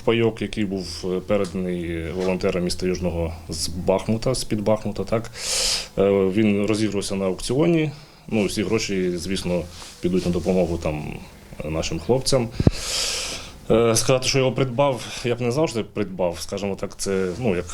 сухпайок, який був е, переданий волонтерам міста Южного з Бахмута, з-під Бахмута. Так. Е, Він розігрувався на аукціоні. Ну, всі гроші, звісно, підуть на допомогу там, нашим хлопцям. Е, Сказати, що його придбав, я б не завжди придбав, скажімо так, це ну, як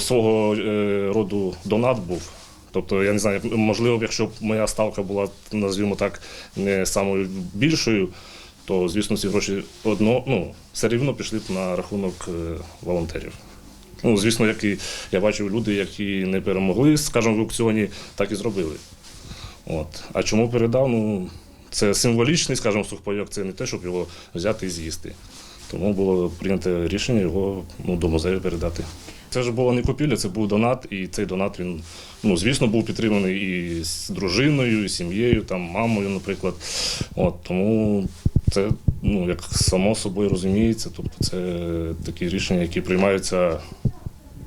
свого, е, роду донат був. Тобто, я не знаю, можливо, якщо б моя ставка була, назвімо так, не самою більшою, то, звісно, ці гроші одно, ну, все рівно пішли б на рахунок е, волонтерів. Ну, звісно, як і я бачив люди, які не перемогли, скажімо, в аукціоні, так і зробили. От. А чому передав? Ну, це символічний, скажімо, сухпайок, це не те, щоб його взяти і з'їсти. Тому було прийнято рішення його ну, до музею передати. Це ж було не купівля, це був донат, і цей донат він, ну, звісно, був підтриманий і з дружиною, і сім'єю, там, мамою, наприклад. От, тому це ну, як само собою розуміється. Тобто це такі рішення, які приймаються,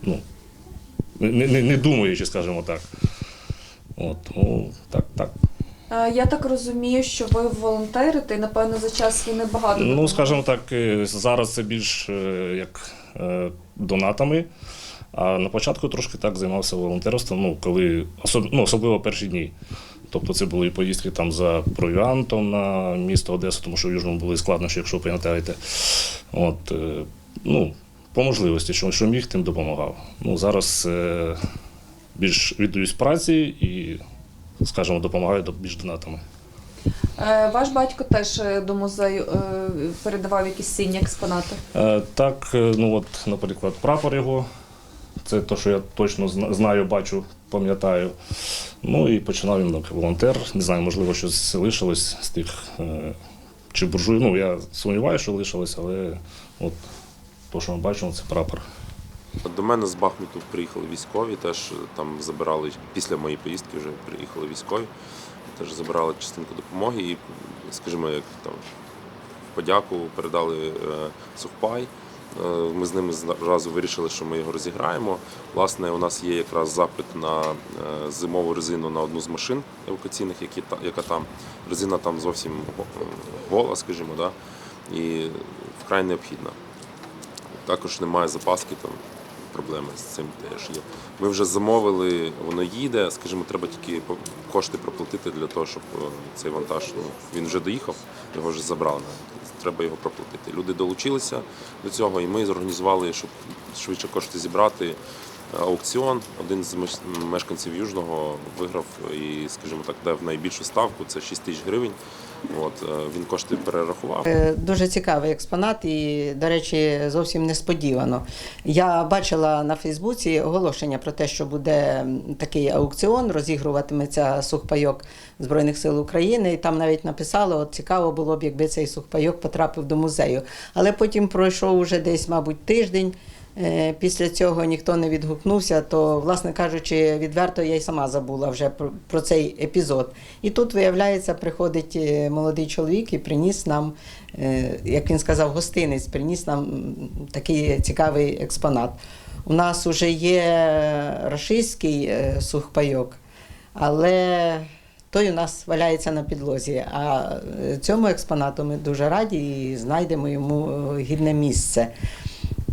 ну, не, не, не думаючи, скажімо так. От, тому так, так. Е, Я так розумію, що ви волонтерите, і напевно за час війни багато. Ну, скажімо так, е, зараз це більш е, як е, донатами. А на початку трошки так займався волонтерством, ну, коли особ, ну, особливо перші дні. Тобто це були і поїздки там за провіантом на місто Одесу, тому що в Южному були складнощі, якщо ви пам'ятаєте. От, е, ну, по можливості, що, що міг, тим допомагав. Ну, зараз е, більш віддаюсь праці і, скажімо, допомагаю більш донатами. Е, Ваш батько теж е, до музею передавав якісь цінні експонати. Так, ну от, наприклад, прапор його. Це те, що я точно знаю, бачу, пам'ятаю. Ну і починав він як волонтер. Не знаю, можливо, щось лишилось з тих е, чи буржуй. Ну, я сумніваюся, що лишилось, але от те, що ми бачимо, це прапор. До мене з Бахмуту приїхали військові, теж там забирали після моєї поїздки вже приїхали військові, теж забирали частинку допомоги і, скажімо, як там подяку передали е, сухпай. Е, Ми з ними зразу вирішили, що ми його розіграємо. Власне, у нас є якраз запит на е, зимову резину на одну з машин евакуаційних, які яка там резина там зовсім гола, скажімо, да? і вкрай необхідна. Також немає запаски, там проблеми з цим теж є. Ми вже замовили, воно їде, скажімо, треба тільки кошти проплатити для того, щоб е, цей вантаж, ну, він вже доїхав, його вже забрали. Треба його проплатити. Люди долучилися до цього, і ми зорганізували, щоб швидше кошти зібрати. Аукціон один з меш- мешканців Южного виграв і, скажімо так, дав найбільшу ставку це 6 тисяч гривень. От е, він кошти перерахував. Е, Дуже цікавий експонат і, до речі, зовсім несподівано. Я бачила на Фейсбуці оголошення про те, що буде такий аукціон, розігруватиметься сухпайок Збройних сил України. І там навіть написали, от цікаво було б, якби цей сухпайок потрапив до музею. Але потім пройшов уже десь, мабуть, тиждень. Е, Після цього ніхто не відгукнувся, то, власне кажучи, відверто я й сама забула вже про, цей епізод. І тут, виявляється, приходить е, молодий чоловік і приніс нам, е, як він сказав, гостинець, приніс нам такий цікавий експонат. У нас вже є рашистський сухпайок, але той у нас валяється на підлозі. А цьому експонату ми дуже раді і знайдемо йому гідне місце.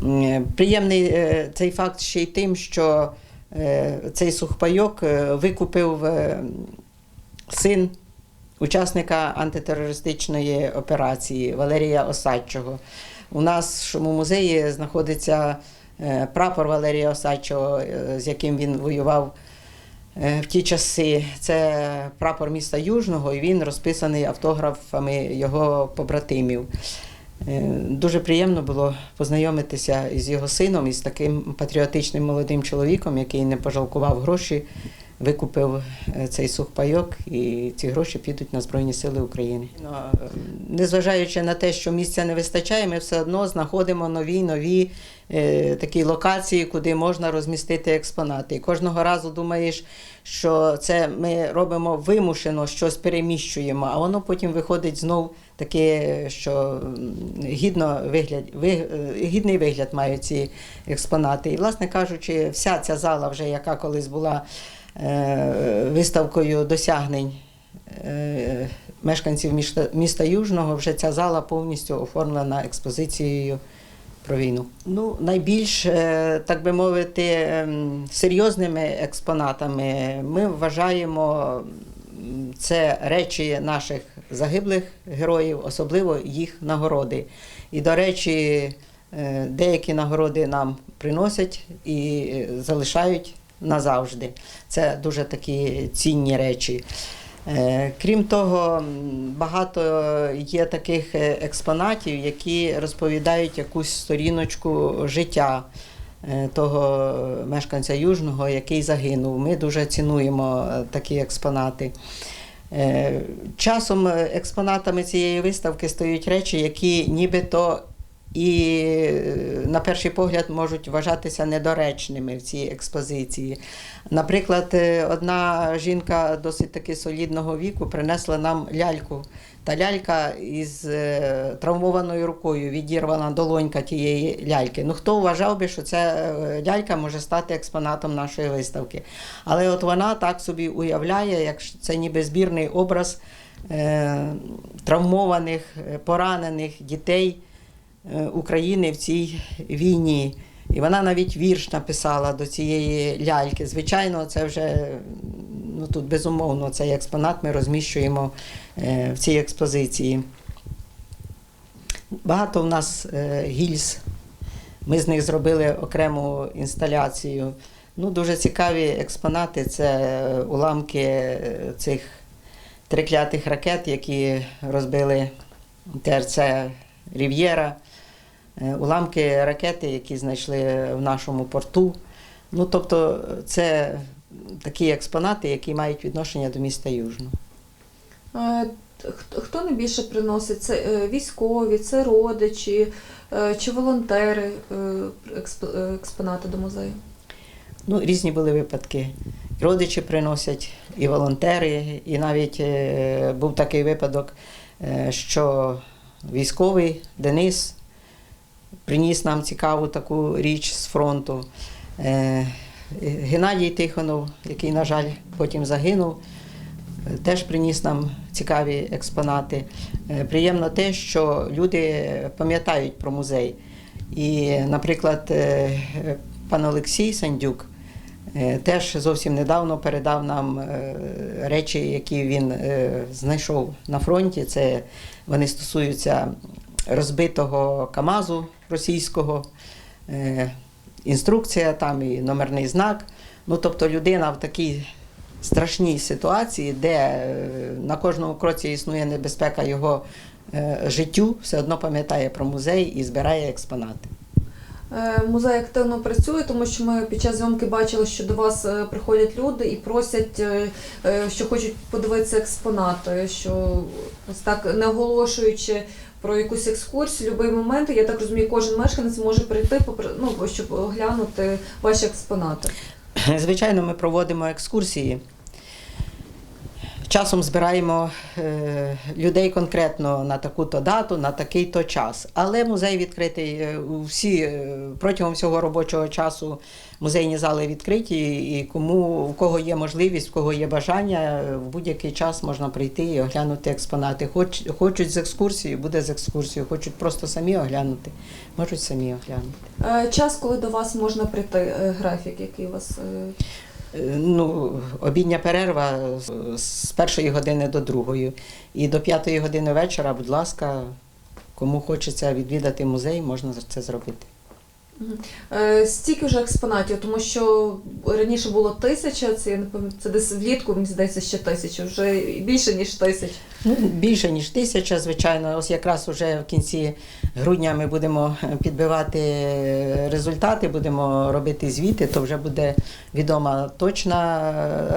М, Приємний е, цей факт ще й тим, що е, цей сухпайок е, викупив е, син учасника антитерористичної операції Валерія Осадчого. У нашому музеї знаходиться е, прапор Валерія Осадчого, е, з яким він воював е, в ті часи. Це прапор міста Южного, і він розписаний автографами його побратимів. Е, Дуже приємно було познайомитися із його сином, із таким патріотичним молодим чоловіком, який не пожалкував гроші, викупив е, цей сухпайок, і ці гроші підуть на Збройні Сили України. Ну, Незважаючи на те, що місця не вистачає, ми все одно знаходимо нові нові е, такі локації, куди можна розмістити експонати. І кожного разу думаєш, що це ми робимо вимушено, щось переміщуємо, а воно потім виходить знов таке, що гідно вигляд, ви, е, гідний вигляд мають ці експонати. І, власне кажучи, вся ця зала, вже яка колись була е, виставкою досягнень. е, Мешканців міста, міста Южного вже ця зала повністю оформлена експозицією про війну. Ну, найбільш, так би мовити, ем, серйозними експонатами ми вважаємо це речі наших загиблих героїв, особливо їх нагороди. І, до речі, е, деякі нагороди нам приносять і е, залишають назавжди. Це дуже такі цінні речі. Е, Крім того, багато є таких експонатів, які розповідають якусь сторіночку життя того мешканця Южного, який загинув. Ми дуже цінуємо е, такі експонати. Е, Часом е, експонатами цієї виставки стають речі, які нібито і е, на перший погляд можуть вважатися недоречними в цій експозиції. Наприклад, е, одна жінка досить таки солідного віку принесла нам ляльку. Та лялька із е, травмованою рукою відірвана долонька тієї ляльки. Ну хто вважав би, що ця лялька може стати експонатом нашої виставки? Але от вона так собі уявляє, як це ніби збірний образ травмованих, поранених дітей України в цій війні. І вона навіть вірш написала до цієї ляльки. Звичайно, це вже ну тут безумовно цей експонат ми розміщуємо е, в цій експозиції. Багато в нас е, гільз. Ми з них зробили окрему інсталяцію. Ну, дуже цікаві експонати це уламки е, цих триклятих ракет, які розбили ТРЦ Рів'єра, Е, уламки ракети, які знайшли в нашому порту. Ну, тобто, це такі експонати, які мають відношення до міста Южного. Е, хто- найбільше приносить? Це е, військові, це родичі е, чи волонтери е, експ- е, експонати до музею? Ну, різні були випадки. Родичі приносять, і волонтери, і навіть е, був такий випадок, е, що військовий Денис приніс нам цікаву таку річ з фронту. Е, Геннадій Тихонов, який, на жаль, потім загинув, е, теж приніс нам цікаві експонати. Е, Приємно те, що люди пам'ятають про музей. І, наприклад, пан Олексій Сандюк теж зовсім недавно передав нам речі, які він знайшов на фронті. Це вони стосуються розбитого Камазу російського, е, інструкція там і номерний знак. Ну, тобто людина в такій страшній ситуації, де е, на кожному кроці існує небезпека його е, життю, все одно пам'ятає про музей і збирає експонати. Е, Музей активно працює, тому що ми під час зйомки бачили, що до вас е, приходять люди і просять, е, що хочуть подивитися експонати, що ось так не оголошуючи про якусь екскурсію, будь-який момент, я так розумію, кожен мешканець може прийти, ну, щоб оглянути ваші експонати. Звичайно, ми проводимо екскурсії. Часом збираємо е, людей конкретно на таку-то дату, на такий-то час. Але музей відкритий е, всі е, протягом всього робочого часу. Музейні зали відкриті, і кому у кого є можливість, у кого є бажання, в будь-який час можна прийти і оглянути експонати. Хоч, хочуть з екскурсією, буде з екскурсією, хочуть просто самі оглянути, можуть самі оглянути. Час, коли до вас можна прийти, графік, який у вас. Е, Ну, обідня перерва з першої години до другої. І до п'ятої години вечора, будь ласка, кому хочеться відвідати музей, можна це зробити. Е, Стільки вже експонатів, тому що раніше було тисяча, це, я не пам'ятаю, це десь влітку, мені здається, ще тисяча, вже більше, ніж тисяч. Ну, більше ніж тисяча, звичайно. Ось якраз уже в кінці грудня ми будемо підбивати результати, будемо робити звіти, то вже буде відома точна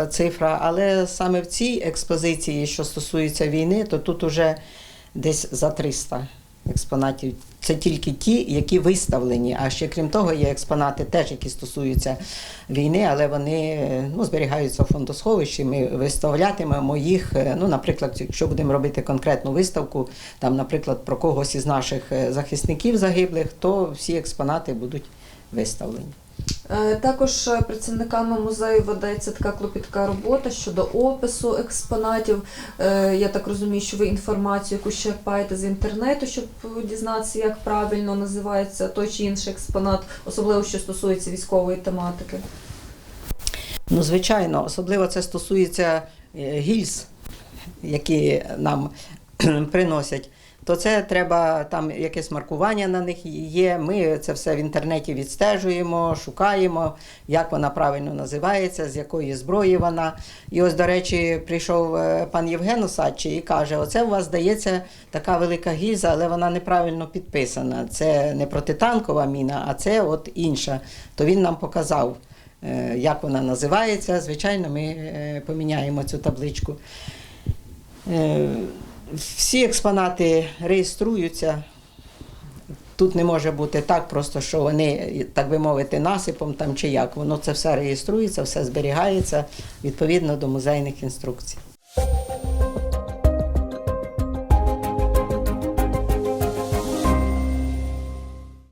е, цифра. Але саме в цій експозиції, що стосується війни, то тут уже десь за 300 експонатів. Це тільки ті, які виставлені. А ще крім того, є експонати, теж які стосуються війни, але вони ну, зберігаються в фондосховищі. Ми виставлятимемо їх. е, Ну, наприклад, якщо будемо робити конкретну виставку, там, наприклад, про когось із наших е, захисників загиблих, то всі експонати будуть виставлені. Е, Також е, працівниками музею ведеться така клопітка робота щодо опису експонатів. Е, Я так розумію, що ви інформацію, яку черпаєте з інтернету, щоб дізнатися, як правильно називається той чи інший експонат, особливо що стосується військової тематики. Ну, звичайно, особливо це стосується гільз, які нам приносять. То це треба там якесь маркування на них є. Ми це все в інтернеті відстежуємо, шукаємо, як вона правильно називається, з якої зброї вона. І ось, до речі, прийшов е, пан Євген Осадчий і каже: оце у вас здається така велика гільза, але вона неправильно підписана. Це не протитанкова міна, а це от інша. То він нам показав е, як вона називається. Звичайно, ми е, поміняємо цю табличку. Всі експонати реєструються. Тут не може бути так, просто що вони, так би мовити, насипом там чи як. Воно це все реєструється, все зберігається відповідно до музейних інструкцій.